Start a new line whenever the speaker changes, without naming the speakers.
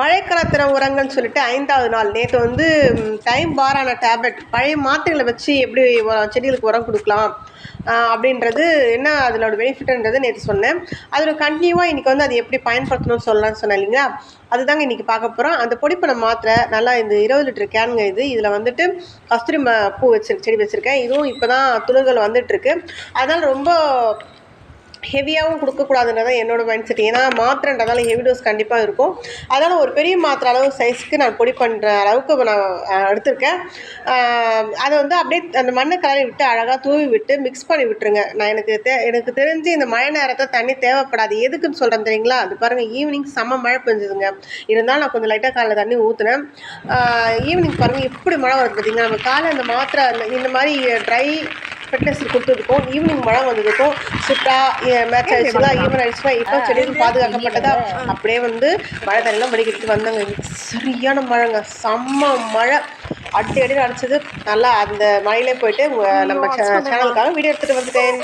மழைக்காலத்திற உரங்கள்னு சொல்லிட்டு ஐந்தாவது நாள். நேற்று வந்து டைம் பாரான டேப்லெட் பழைய மாத்திரைகளை வச்சு எப்படி உரம் செடிகளுக்கு உரம் கொடுக்கலாம் அப்படின்றது என்ன அதனோட பெனிஃபிட்ன்றது நேற்று சொன்னேன். அதோட கண்டினியூவாக இன்றைக்கி வந்து அது எப்படி பயன்படுத்தணும்னு சொல்லலாம்னு சொன்னேன் இல்லைங்களா? அதுதாங்க இன்றைக்கி பார்க்க போகிறோம் அந்த பொடிப்பனை மாத்திரை நல்லா இந்த இருபது லிட்டர் கேனுங்க இது. இதில் வந்துட்டு கஸ்தூரி பூ வச்சிரு செடி வச்சுருக்கேன். இதுவும் இப்போ தான் துளிர்கள் வந்துட்டுருக்கு அதனால் ரொம்ப ஹெவியாகவும் கொடுக்கக்கூடாதுன்றது தான் என்னோட மைண்ட் செட் ஏன்னா மாத்திரன்றதால ஹெவி டோஸ் கண்டிப்பாக இருக்கும். அதனால் ஒரு பெரிய மாத்திரை அளவு சைஸ்க்கு நான் பொடி பண்ணுற அளவுக்கு நான் எடுத்திருக்கேன். அதை வந்து அப்படியே அந்த மண்ணை கலரி விட்டு அழகாக தூவி விட்டு மிக்ஸ் பண்ணி விட்டுருங்க. நான் எனக்கு தே எனக்கு தெரிஞ்சு இந்த மழை நேரத்தில் தண்ணி தேவைப்படாது. எதுக்குன்னு சொல்கிறேன் தெரியுங்களா? அது பாருங்கள் ஈவினிங் செம்ம மழை பெஞ்சதுங்க. இருந்தாலும் நான் கொஞ்சம் லைட்டாக காலைல தண்ணி ஊற்றுனேன் ஈவினிங் பாருங்கள் எப்படி மழை வருது பார்த்திங்கன்னா நம்ம காலை அந்த மாத்திரை இந்த மாதிரி ட்ரை ஃபெர்டிலைசர் கொடுத்ததுக்கும் ஈவினிங் மழை வந்ததுக்கும் சுட்டா மேட்ச் ஆயிடுச்சுங்களா? ஈவன் ஆயிடுச்சுன்னா இப்போ செடிகள் பாதுகாக்கப்பட்டதா? அப்படியே வந்து மழை தண்ணிலாம் வடிகட்டிட்டு வந்தாங்க. சரியான மழைங்க. செம்ம மழை. அடி அடி அடிச்சது. நல்லா அந்த மழையிலே போயிட்டு நம்ம சேனலுக்காக வீடியோ எடுத்துகிட்டு வந்துட்டேன்.